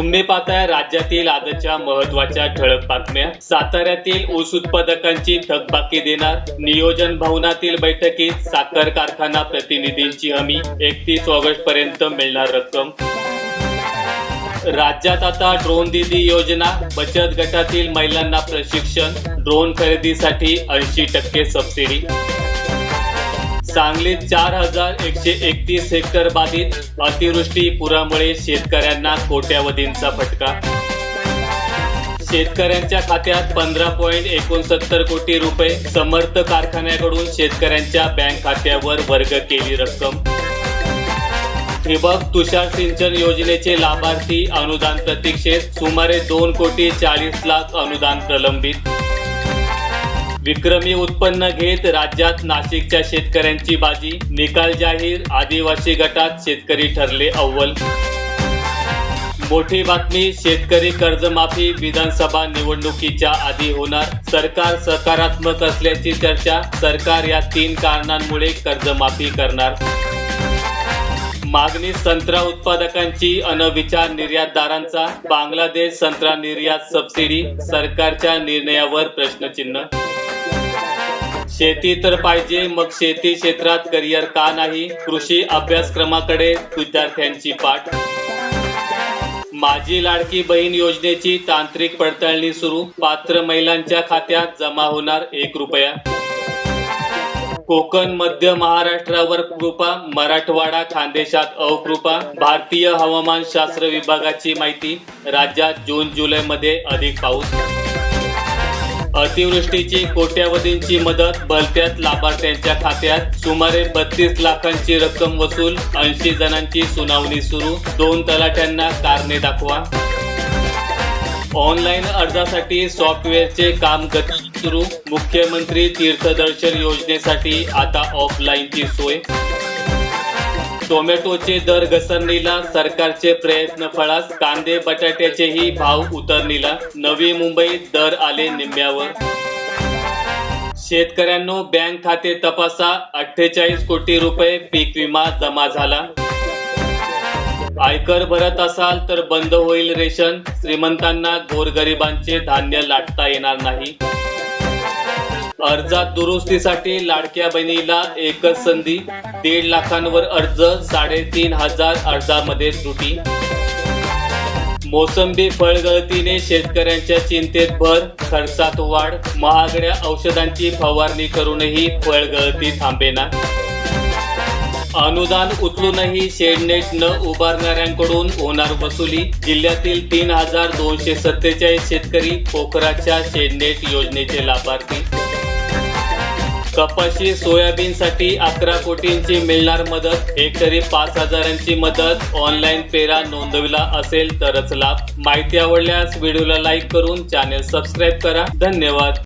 तुम्ही पाहताय राज्यातील आजच्या महत्त्वाच्या ठळक बातम्या. साताऱ्यातील ऊस उत्पादकांची थकबाकी देणार नियोजन भवनातील बैठकीत साखर कारखाना प्रतिनिधींची हमी. एकतीस ऑगस्ट पर्यंत मिळणार रक्कम. राज्यात आता ड्रोन दीदी योजना. बचत गटातील महिलांना प्रशिक्षण. ड्रोन खरेदीसाठी ऐंशी टक्के सबसिडी. सांगलीत चार हजार एकशे एकतीस हेक्टर बाधित अतिवृष्टी पुरामुळे शेतकऱ्यांना कोट्यावधींचा फटका. शेतकऱ्यांच्या खात्यात पंधरा पॉईंट एकोणसत्तर कोटी रुपये समर्थ कारखान्याकडून शेतकऱ्यांच्या बँक खात्यावर वर्ग केली रक्कम. ठिबक तुषार सिंचन योजनेचे लाभार्थी अनुदान प्रतीक्षेत सुमारे दोन कोटी चाळीस लाख अनुदान प्रलंबित. विक्रमी उत्पन्न घेत राज्यात नाशिकच्या शेतकऱ्यांची बाजी. निकाल जाहीर. आदिवासी गटात शेतकरी ठरले अव्वल. मोठी बातमी शेतकरी कर्जमाफी विधानसभा निवडणुकीच्या आधी होणार. सरकार सकारात्मक असल्याची चर्चा. सरकार या तीन कारणांमुळे कर्जमाफी करणार. मागणी संत्रा उत्पादकांची अनविचार निर्यातदारांचा. बांगलादेश संत्रा निर्यात सबसिडी. सरकारच्या निर्णयावर प्रश्नचिन्ह. शेती तर पाहिजे मग शेती क्षेत्रात करिअर का नाही? कृषी अभ्यासक्रमाकडे विद्यार्थ्यांची पाठ. माझी लाडकी बहीण योजनेची तांत्रिक पडताळणी सुरू. पात्र महिलांच्या खात्यात जमा होणार एक रुपया. कोकण मध्य महाराष्ट्रावर कृपा. मराठवाडा खानदेशात अकृपा. भारतीय हवामान शास्त्र विभागाची माहिती. राज्यात जून जुलै मध्ये अधिक पाऊस. अतिवृष्टीची कोट्यावधींची मदत भलत्याच लाभार्थ्यांच्या खात्यात सुमारे बत्तीस लाखांची रक्कम वसूल ऐंशी जणांची सुनावणी सुरू दोन तलाठ्यांना कारणे दाखवा. ऑनलाईन अर्जासाठी सॉफ्टवेअरचे काम गती सुरू मुख्यमंत्री तीर्थदर्शन योजनेसाठी आता ऑफलाईनची सोय. टोमॅटोचे दर घसरणीला सरकारचे प्रयत्न फळास कांदे बटाट्याचेही भाव उतरणीला. नवी मुंबईत दर आले निम्म्यावर. शेतकऱ्यांनो बँक खाते तपासा. अठ्ठेचाळीस कोटी रुपये पीक विमा जमा झाला. आयकर भरत असाल तर बंद होईल रेशन. श्रीमंतांना गोरगरिबांचे धान्य लाटता येणार नाही. अर्जात दुरुस्तीसाठी लाडक्या बहिणीला एकच संधी दीड लाखांवर अर्ज साडेतीन हजार अर्जामध्ये त्रुटी. मोसंबी फळगळतीने शेतकऱ्यांच्या चिंतेत भर खर्चात वाढ महागड्या औषधांची फवारणी करूनही फळगळती थांबेना. अनुदान उचलूनही शेडनेट न उभारणाऱ्यांकडून होणार वसुली जिल्ह्यातील तीन हजार दोनशे सत्तेचाळीस शेतकरी पोखराच्या शेडनेट योजनेचे लाभार्थी. कपाशी सोयाबीनसाठी अकरा कोटींची मिळणार मदत. हेक्टरी पाच हजारांची मदत. ऑनलाईन पेरा नोंदविला असेल तरच लाभ. माहिती आवडल्यास व्हिडिओला लाईक करून चॅनेल सबस्क्राईब करा. धन्यवाद.